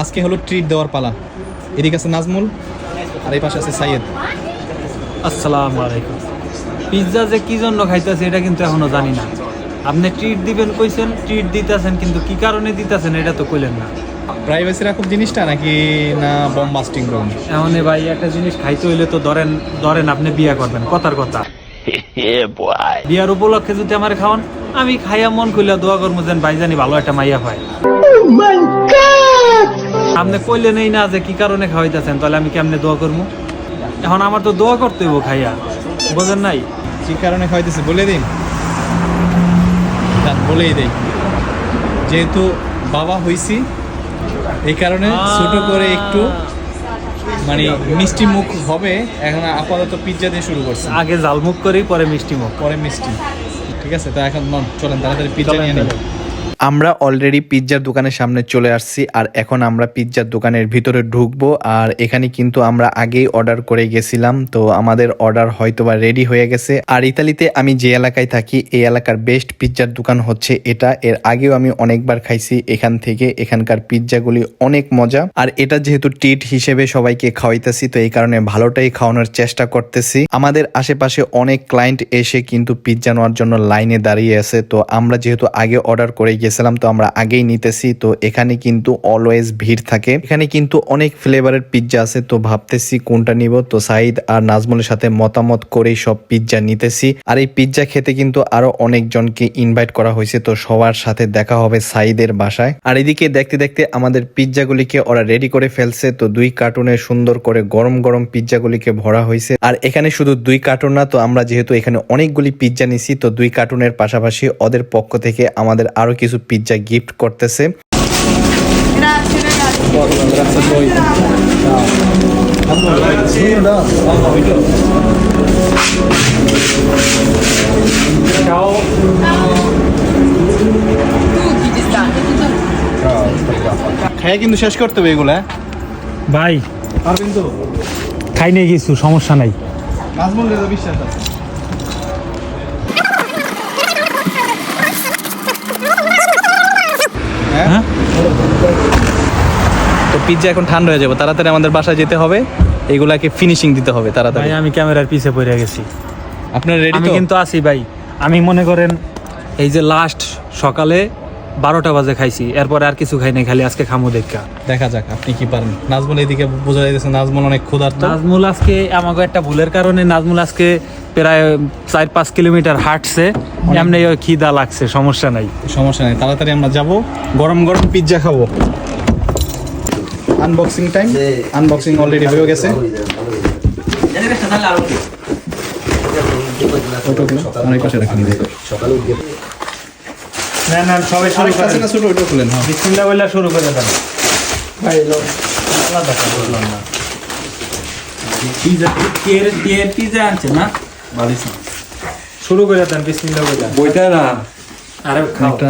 আজকে হলো ট্রিট দেওয়ার পালা। এদিকে আছে নাজমুল আর এই পাশে আছে সাইয়েদ। আসসালামু আলাইকুম। পিৎজা যে কি জন্য খাইতেছে এটা কিন্তু এখনও জানি না। আপনি ট্রিট দিবেন কইছেন ট্রিট দিতেছেন কিন্তু কি কারণে দিতেছেন এটা তো কইলেন না। প্রাইভেসি রাখুব জিনিসটা নাকি না বম বাস্টিং করুন এমন ভাই একটা জিনিস খাইতে হইলে তো ধরেন ধরেন আপনি বিয়া করবেন কথার কথা। বিয়ার উপলক্ষে যদি আমার খাওয়ান আমি খাইয়া মন কইলা দোয়া করব যেন ভাই জানি ভালো একটা মাইয়া পায় আপনি কইলেন এই না যে কি কারণে খাওয়াইতেছেন তাহলে আমি কেমনে দোয়া করব? এখন আমার তো দোয়া করতে হইব খাইয়া। বোঝেন নাই? কি কারণে খাইতেছে বলে দিন। বলেই দেই। যেহেতু বাবা হইছি এই কারণে ছোট করে একটু মানে মিষ্টি মুখ হবে এখন আপাতত পিৎজা দিয়ে শুরু করছে। আগে জাল মুখ করি পরে মিষ্টি মুখ। পরে মিষ্টি। ঠিক আছে তো এখন চলেন তাড়াতাড়ি পিৎজা নিয়ে নিই চলেন। আমরা অলরেডি পিৎজার দোকানের সামনে চলে আসছি আর এখন আমরা পিৎজার দোকানের ভিতরে ঢুকবো আর এখানে কিন্তু আমরা আগেই অর্ডার করে গেছিলাম, তো আমাদের অর্ডার হয়তোবা রেডি হয়ে গেছে। আর ইতালিতে আমি যে এলাকায় থাকি, এই এলাকার বেস্ট পিৎজার দোকান হচ্ছে এটা। এর আগেও আমি অনেকবার খাইছি এখান থেকে, এখানকার পিৎজাগুলি অনেক মজা। আর এটা যেহেতু টিট হিসেবে সবাইকে খাওয়াইতেছি, তো এই কারণে ভালোটাই খাওয়ানোর চেষ্টা করতেছি। আমাদের আশেপাশে অনেক ক্লায়েন্ট এসে কিন্তু পিৎজা নেওয়ার জন্য লাইনে দাঁড়িয়ে আছে, তো আমরা যেহেতু আগে অর্ডার করে গেছিলাম, তো আমরা আগেই নিতেছি। তো এখানে কিন্তু অলওয়েজ ভিড় থাকে। এখানে কিন্তু অনেক ফ্লেভারের পিৎজা আছে, তো ভাবতেছি কোনটা নিব। তো সাইদ আর নাজমুলের সাথে মতামত করেই সব পিৎজা নিতেছি। আর এই পিৎজা খেতে কিন্তু আরও অনেকজনকে ইনভাইট করা হয়েছে, তো সবার সাথে দেখা হবে সাইদের বাসায়। আর এদিকে দেখতে দেখতে আমাদের পিৎজাগুলিকে ওরা রেডি করে ফেলছে, তো দুই কার্টুনে সুন্দর করে গরম গরম পিৎজাগুলিকে ভরা হয়েছে। আর এখানে শুধু দুই কার্টুন না, তো আমরা যেহেতু এখানে অনেকগুলি পিৎজা নিছি, তো দুই কার্টুনের পাশাপাশি ওদের পক্ষ থেকে আমাদের আরও কিছু পিৎজা গিফট করতেছে। খাইয়া কিন্তু শেষ করতে হবে এগুলা হ্যাঁ? ভাই খাই নিয়ে কিছু সমস্যা নাই। বিশ্বাস আছে। তো পিৎজা এখন ঠান্ডা হয়ে যাবে তাড়াতাড়ি আমাদের বাসায় যেতে হবে। এগুলাকে ফিনিশিং দিতে হবে তাড়াতাড়ি। আমি ক্যামেরার পিছে পড়ে গেছি। আপনার রেডি আমি কিন্তু আছি ভাই। আমি মনে করেন এই যে লাস্ট সকালে বারোটা বাজে খাইছি এরপরে আর কিছু খাই নাই খালি আজকে খামো দেখা। দেখা যাক আপনি কি পারেন? নাজমুল এইদিকে বোঝা যাইতেছে নাজমুল অনেক ক্ষুধার্ত। নাজমুল আজকে আমাকে একটা ভুলের কারণে নাজমুল আজকে প্রায় চার পাঁচ কিলোমিটার হাঁটছে। এমনি ওই খিদা লাগছে সমস্যা নাই। সমস্যা নাই তাড়াতাড়ি আমরা যাব গরম গরম পিৎজা খাব। আনবক্সিং টাইম আনবক্সিং অলরেডি হয়ে গেছে। না? না সবাই শুরু ছোট? ওইটা খুলেন হ্যাঁ। বিসমিল্লাহ বলে শুরু করে দেন। পিজা টিয়ের টিয়ের পিজা আনছে না? শুরু করে দেন বিসমিল্লাহ বলে বইটা না? আরে খাও। একটা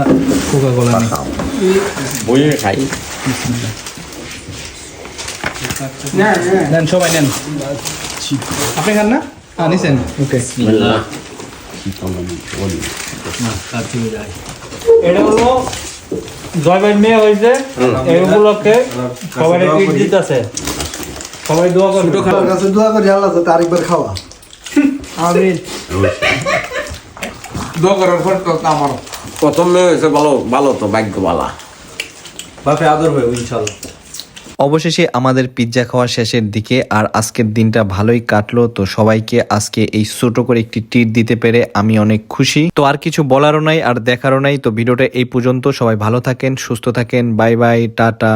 কোকা কোলা নেই বইয়ে খাই। নেন সবাই নেন। আপনি খান না? হ্যাঁ নিছেন। ওকে। এটা হলো মেয়ে হয়েছে। এই উপলক্ষে সবাই দিতেছে। সবাই দোয়া করবে তোর কাছে দোয়া করি আল্লাহ যাতে আরেকবার খাওয়া। আমিন। প্রথম মেয়ে হয়েছে ভালো ভালো তো ভাগ্য বালা বাপে আদর হবে ইনশাল্লাহ। অবশেষে আমাদের পিৎজা খাওয়া শেষের দিকে আর আজকের দিনটা ভালোই কাটলো, তো সবাইকে আজকে এই ছোট করে একটি টিট দিতে পেরে আমি অনেক খুশি। তো আর কিছু বলারও নাই আর দেখারও নাই, তো ভিডিওটা এই পর্যন্ত। সবাই ভালো থাকেন, সুস্থ থাকেন, বাই বাই, টাটা।